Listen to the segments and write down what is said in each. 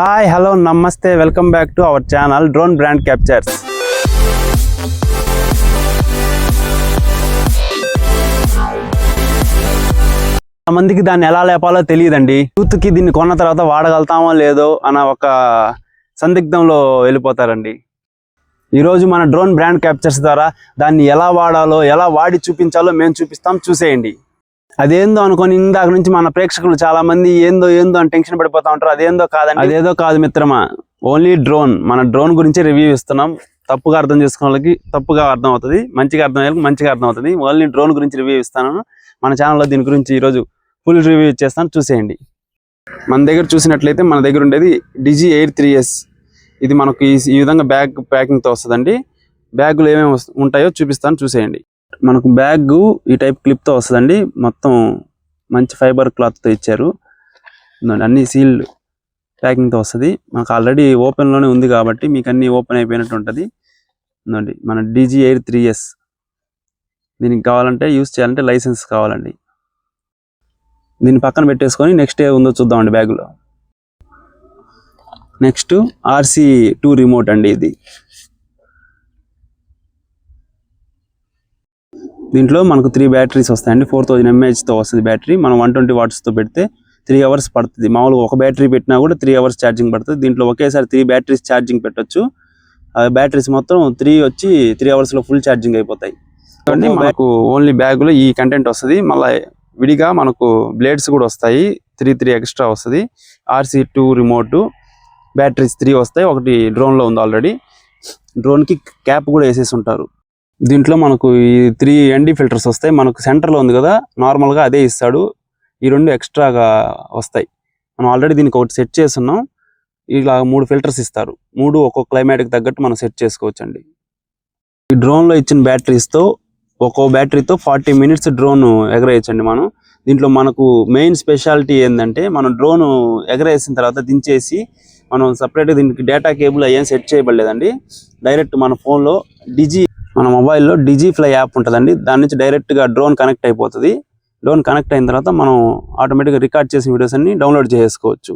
Hi hello namaste welcome back to our channel drone brand captures మందికి దాన్ని ఎలా లేపాలో తెలియదండి. యూత్కి దీన్ని కొన్న తర్వాత వాడగలుగుతామో లేదో అన్న ఒక సందిగ్ధంలో వెళ్ళిపోతారండి. ఈరోజు మన డ్రోన్ బ్రాండ్ క్యాప్చర్స్ ద్వారా దాన్ని ఎలా వాడాలో ఎలా వాడి చూపించాలో మేము చూపిస్తాం. చూసేయండి. అదేందో అనుకొని ఇందాక నుంచి మన ప్రేక్షకులు చాలా మంది ఏందో ఏందో అని టెన్షన్ పడిపోతా ఉంటారు. అదేందో కాదండి. అదేదో కాదు మిత్రమా ఓన్లీ డ్రోన్. మన డ్రోన్ గురించి రివ్యూ ఇస్తున్నాం. తప్పుగా అర్థం చేసుకున్న వాళ్ళకి తప్పుగా అర్థం అవుతుంది. మంచిగా అర్థం అయ్యే మంచిగా అర్థం అవుతుంది. ఓన్లీ డ్రోన్ గురించి రివ్యూ ఇస్తాను. మన ఛానల్లో దీని గురించి ఈరోజు ఫుల్ రివ్యూ ఇచ్చేస్తాను. చూసేయండి. మన దగ్గర చూసినట్లయితే మన దగ్గర ఉండేది డిజీ ఎయిర్ త్రీ ఎస్ ఇది మనకు ఈ విధంగా బ్యాగ్ ప్యాకింగ్తో వస్తుందండి. బ్యాగులు ఏమేమి ఉంటాయో చూపిస్తాను. చూసేయండి. మనకు బ్యాగ్ ఈ టైప్ క్లిప్తో వస్తుందండి. మొత్తం మంచి ఫైబర్ క్లాత్తో ఇచ్చారు. అన్ని సీల్డ్ ప్యాకింగ్తో వస్తుంది. మనకు ఆల్రెడీ ఓపెన్లోనే ఉంది కాబట్టి మీకు అన్ని ఓపెన్ అయిపోయినట్టు ఉంటుంది. ఉందండి మన డీజీ ఎయిర్ త్రీ ఎస్ దీనికి కావాలంటే యూస్ చేయాలంటే లైసెన్స్ కావాలండి. దీన్ని పక్కన పెట్టేసుకొని నెక్స్ట్ ఏ ఉందో చూద్దామండి బ్యాగులో నెక్స్ట్ ఆర్సీ టూ రిమోట్ అండి ఇది. దీంట్లో మనకు త్రీ బ్యాటరీస్ వస్తాయండి. ఫోర్ థౌజండ్ ఎంఏహెచ్తో వస్తుంది బ్యాటరీ మనం వన్ ట్వంటీ వాట్స్తో పెడితే త్రీ అవర్స్ పడుతుంది. మామూలుగా ఒక బ్యాటరీ పెట్టినా కూడా త్రీ అవర్స్ ఛార్జింగ్ పడుతుంది. దీంట్లో ఒకేసారి త్రీ బ్యాటరీస్ ఛార్జింగ్ పెట్టొచ్చు. ఆ బ్యాటరీస్ మొత్తం త్రీ వచ్చి త్రీ అవర్స్లో ఫుల్ ఛార్జింగ్ అయిపోతాయి. కాబట్టి మనకు ఓన్లీ బ్యాగులో ఈ కంటెంట్ వస్తుంది. మళ్ళీ విడిగా మనకు బ్లేడ్స్ కూడా వస్తాయి. త్రీ త్రీ ఎక్స్ట్రా వస్తుంది. RC two remote batteries three వస్తాయి. ఒకటి డ్రోన్లో ఉంది ఆల్రెడీ డ్రోన్కి క్యాప్ కూడా వేసేసి ఉంటారు. దీంట్లో మనకు ఈ త్రీ ఎండి ఫిల్టర్స్ వస్తాయి. మనకు సెంటర్లో ఉంది కదా నార్మల్గా అదే ఇస్తాడు. ఈ రెండు ఎక్స్ట్రాగా వస్తాయి. మనం ఆల్రెడీ దీనికి ఒకటి సెట్ చేస్తున్నాం. ఇలా మూడు ఫిల్టర్స్ ఇస్తారు. మూడు ఒక్కొక్క క్లైమేట్కి తగ్గట్టు మనం సెట్ చేసుకోవచ్చు అండి ఈ డ్రోన్లో ఇచ్చిన బ్యాటరీస్తో ఒక్కో బ్యాటరీతో ఫార్టీ మినిట్స్ డ్రోన్ ఎగరేయచ్చండి మనం. దీంట్లో మనకు మెయిన్ స్పెషాలిటీ ఏంటంటే మనం డ్రోన్ ఎగరేసిన తర్వాత దించేసి మనం సపరేట్గా దీనికి డేటా కేబుల్ అయ్యేం సెట్ చేయబడలేదండి. డైరెక్ట్ మన ఫోన్లో డిజి మన మొబైల్లో డిజీ ఫ్లై యాప్ ఉంటుందండి. దాని నుంచి డైరెక్ట్గా డ్రోన్ కనెక్ట్ అయిపోతుంది. డ్రోన్ కనెక్ట్ అయిన తర్వాత మనం ఆటోమేటిక్గా రికార్డ్ చేసిన వీడియోస్ అన్ని డౌన్లోడ్ చేసుకోవచ్చు.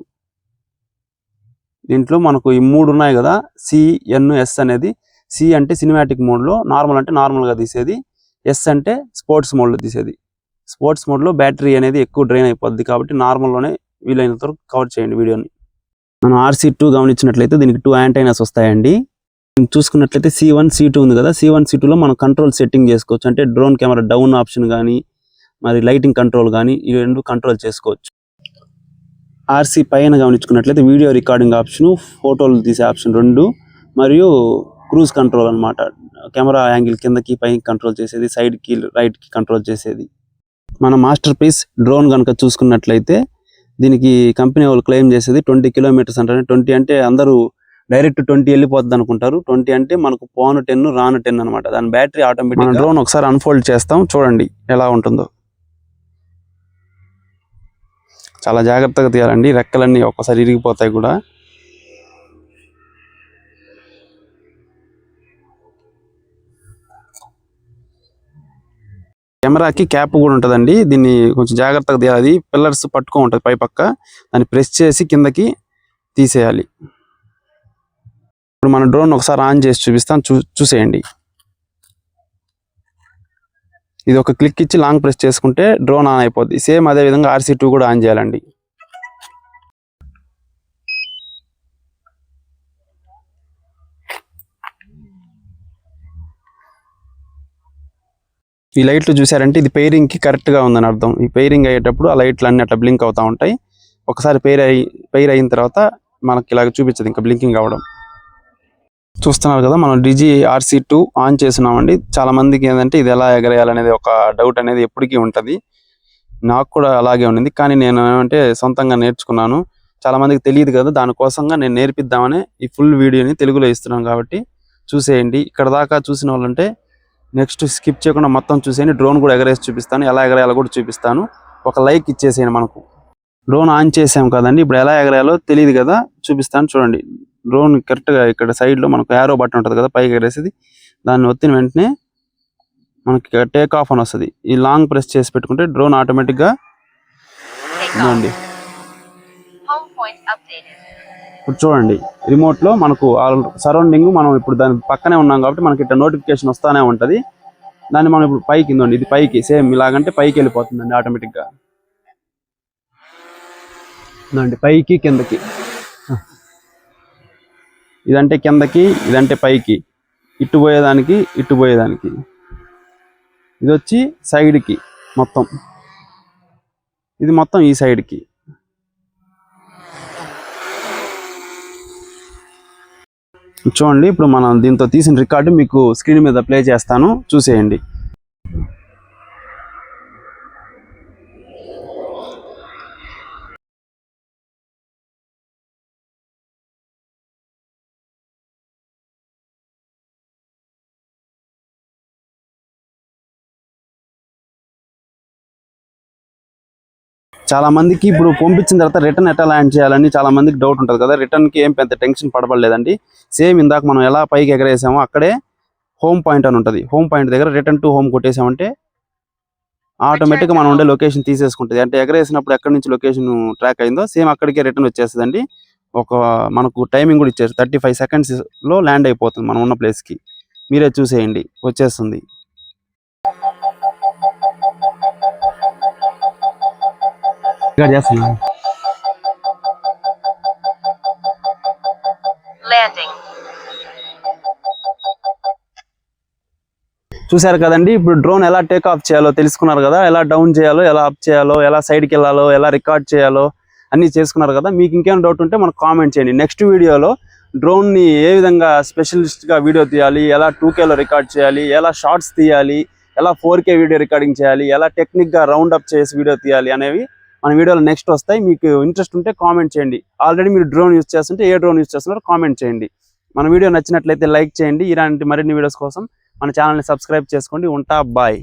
దీంట్లో మనకు ఈ మూడు ఉన్నాయి కదా. సిఎన్ఎస్ అనేది. సి అంటే సినిమాటిక్ మోడ్లో నార్మల్ అంటే నార్మల్గా తీసేది. ఎస్ అంటే స్పోర్ట్స్ మోడ్లో తీసేది. స్పోర్ట్స్ మోడ్లో బ్యాటరీ అనేది ఎక్కువ డ్రైన్ అయిపోద్ది కాబట్టి నార్మల్లోనే వీలైనంత వరకు కవర్ చేయండి వీడియోని. మనం ఆర్సీ టూ గమనించినట్లయితే దీనికి టూ యాంటైనాస్ వస్తాయండి. చూసుకున్నట్లయితే సి వన్ సి టూ ఉంది కదా. సి వన్ సి టూలో మనం కంట్రోల్ సెట్టింగ్ చేసుకోవచ్చు. అంటే డ్రోన్ కెమెరా డౌన్ ఆప్షన్ కానీ మరి లైటింగ్ కంట్రోల్ కానీ ఈ రెండు కంట్రోల్ చేసుకోవచ్చు. ఆర్సీ పైన గమనించుకున్నట్లయితే వీడియో రికార్డింగ్ ఆప్షన్ ఫోటోలు తీసే ఆప్షన్ రెండు మరియు క్రూజ్ కంట్రోల్ అన్నమాట. కెమెరా యాంగిల్ కిందకి పైకి కంట్రోల్ చేసేది సైడ్కి రైట్కి కంట్రోల్ చేసేది. మన మాస్టర్ పీస్ డ్రోన్ కనుక చూసుకున్నట్లయితే దీనికి కంపెనీ వాళ్ళు క్లెయిమ్ చేసేది ట్వంటీ కిలోమీటర్స్ అంటారు ట్వంటీ అంటే అందరూ డైరెక్ట్ ట్వంటీ వెళ్ళిపోతుంది అనుకుంటారు. ట్వంటీ అంటే మనకు పోను టెన్ రాను టెన్ అనమాట దాని బ్యాటరీ ఆటోమేటిక్ డ్రోన్ ఒకసారి అన్ఫోల్డ్ చేస్తాం. చూడండి ఎలా ఉంటుందో. చాలా జాగ్రత్తగా తీయాలండి. రెక్కలన్నీ ఒక్కసారి ఇరిగిపోతాయి కూడా. కెమెరాకి క్యాప్ కూడా ఉంటుందండి. దీన్ని కొంచెం జాగ్రత్తగా తీయాలి. పిల్లర్స్ పట్టుకో ఉంటుంది పై పక్క. దాన్ని ప్రెస్ చేసి కిందకి తీసేయాలి. ఇప్పుడు మన డ్రోన్ ఒకసారి ఆన్ చేసి చూపిస్తాను. చూ చూసేయండి. ఇది ఒక క్లిక్ ఇచ్చి లాంగ్ ప్రెస్ చేసుకుంటే డ్రోన్ ఆన్ అయిపోద్ది. సేమ్ అదే విధంగా ఆర్సీ టూ కూడా ఆన్ చేయాలండి. ఈ లైట్లు చూసారంటే ఇది పెయిరింగ్కి కి కరెక్ట్గా ఉందని అర్థం. ఈ పెయిరింగ్ అయ్యేటప్పుడు ఆ లైట్లు అన్ని అట్లా బ్లింక్ అవుతా ఉంటాయి. ఒకసారి పెయిర్ అయి పెయిర్ అయిన తర్వాత మనకి ఇలాగ చూపించదు. ఇంకా బ్లింకింగ్ అవ్వడం. చూస్తున్నారు కదా మనం డిజి ఆర్సీ టూ ఆన్ చేసినామండి చాలా మందికి ఏంటంటే ఇది ఎలా ఎగరేయాలనేది ఒక డౌట్ అనేది ఎప్పటికీ ఉంటది. నాకు కూడా అలాగే ఉండింది కానీ నేను ఏమంటే సొంతంగా నేర్చుకున్నాను. చాలా మందికి తెలియదు కదా దానికోసంగా నేను నేర్పిద్దామని ఈ ఫుల్ వీడియోని తెలుగులో ఇస్తున్నాను కాబట్టి చూసేయండి. ఇక్కడ దాకా చూసిన వాళ్ళంటే నెక్స్ట్ స్కిప్ చేయకుండా మొత్తం చూసేయండి. డ్రోన్ కూడా ఎగరేసి చూపిస్తాను. ఎలా ఎగరేయాలో కూడా చూపిస్తాను. ఒక లైక్ ఇచ్చేసేయండి మనకు. డ్రోన్ ఆన్ చేసాం కదండి. ఇప్పుడు ఎలా ఎగరేయాలో తెలియదు కదా చూపిస్తాను చూడండి. డ్రోన్ కరెక్ట్గా ఇక్కడ సైడ్లో మనకు యారో బటన్ ఉంటుంది కదా పైకి ఎగరేసేది. దాన్ని ఒత్తిన వెంటనే మనకి టేక్ ఆఫ్ అని వస్తుంది. ఈ లాంగ్ ప్రెస్ చేసి పెట్టుకుంటే డ్రోన్ ఆటోమేటిక్గా updated. ఇప్పుడు చూడండి రిమోట్లో మనకు సరౌండింగ్ మనం ఇప్పుడు దాని పక్కనే ఉన్నాం కాబట్టి మనకి ఇట్లా నోటిఫికేషన్ వస్తానే ఉంటుంది. దాన్ని మనం ఇప్పుడు పైకి ఇందండి ఇది పైకి సేమ్ ఇలాగంటే పైకి వెళ్ళిపోతుందండి ఆటోమేటిక్గా. ఇదండి పైకి కిందకి. ఇదంటే కిందకి ఇదంటే పైకి. ఇటు పోయేదానికి ఇటు పోయేదానికి. ఇది వచ్చి సైడ్కి మొత్తం. ఇది మొత్తం ఈ సైడ్కి. చూడండి ఇప్పుడు మనం దీంతో తీసిన రికార్డు మీకు స్క్రీన్ మీద ప్లే చేస్తాను. చూసేయండి. చాలా మందికి ఇప్పుడు పంపించిన తర్వాత రిటర్న్ ఎట్లా ల్యాండ్ చేయాలని చాలా మందికి డౌట్ ఉంటుంది కదా. రిటర్న్కి ఏం పెద్ద టెన్షన్ పడబడలేదండి. సేమ్ ఇందాక మనం ఎలా పైకి ఎగరేసామో అక్కడే హోమ్ పాయింట్ అని ఉంటుంది. హోమ్ పాయింట్ దగ్గర రిటర్న్ టు హోమ్ కొట్టేసామంటే ఆటోమేటిక్గా మనం ఉండే లొకేషన్ తీసేసుకుంటుంది. అంటే ఎగరేసినప్పుడు ఎక్కడి నుంచి లొకేషన్ ట్రాక్ అయిందో సేమ్ అక్కడికే రిటర్న్ వచ్చేస్తుందండి. ఒక మనకు టైమింగ్ కూడా ఇచ్చారు. థర్టీ ఫైవ్ సెకండ్స్లో ల్యాండ్ అయిపోతుంది మనం ఉన్న ప్లేస్కి కి. మీరే చూసేయండి. వచ్చేస్తుంది. ఇక్కడ Landing. చూశారు కదండి ఇప్పుడు డ్రోన్ ఎలా టేక్ ఆఫ్ చేయాలో తెలుసుకున్నారు కదా ఎలా డౌన్ చేయాలో ఎలా అప్ చేయాలో ఎలా సైడ్కి వెళ్ళాలో ఎలా రికార్డ్ చేయాలో అన్నీ చేసుకున్నారు కదా. మీకు ఇంకేమైనా డౌట్ ఉంటే మనకు కామెంట్ చేయండి. నెక్స్ట్ వీడియోలో డ్రోన్ని ఏ విధంగా స్పెషలిస్ట్గా వీడియో తీయాలి ఎలా టూ కేలో రికార్డ్ చేయాలి ఎలా షార్ట్స్ తీయాలి ఎలా ఫోర్ కే వీడియో రికార్డింగ్ చేయాలి ఎలా టెక్నిక్గా రౌండ్ అప్ చేసి వీడియో తీయాలి అనేవి మన వీడియోలు నెక్స్ట్ వస్తాయి. మీకు ఇంట్రెస్ట్ ఉంటే కామెంట్ చేయండి. ఆల్రెడీ మీరు డ్రోన్ యూస్ చేస్తుంటే ఏ డ్రోన్ యూస్ చేస్తున్నారో కామెంట్ చేయండి. మన వీడియో నచ్చినట్లయితే లైక్ చేయండి. ఇలాంటి మరిన్ని వీడియోస్ కోసం మన ఛానల్ని సబ్స్క్రైబ్ చేసుకోండి. ఉంటా బాయ్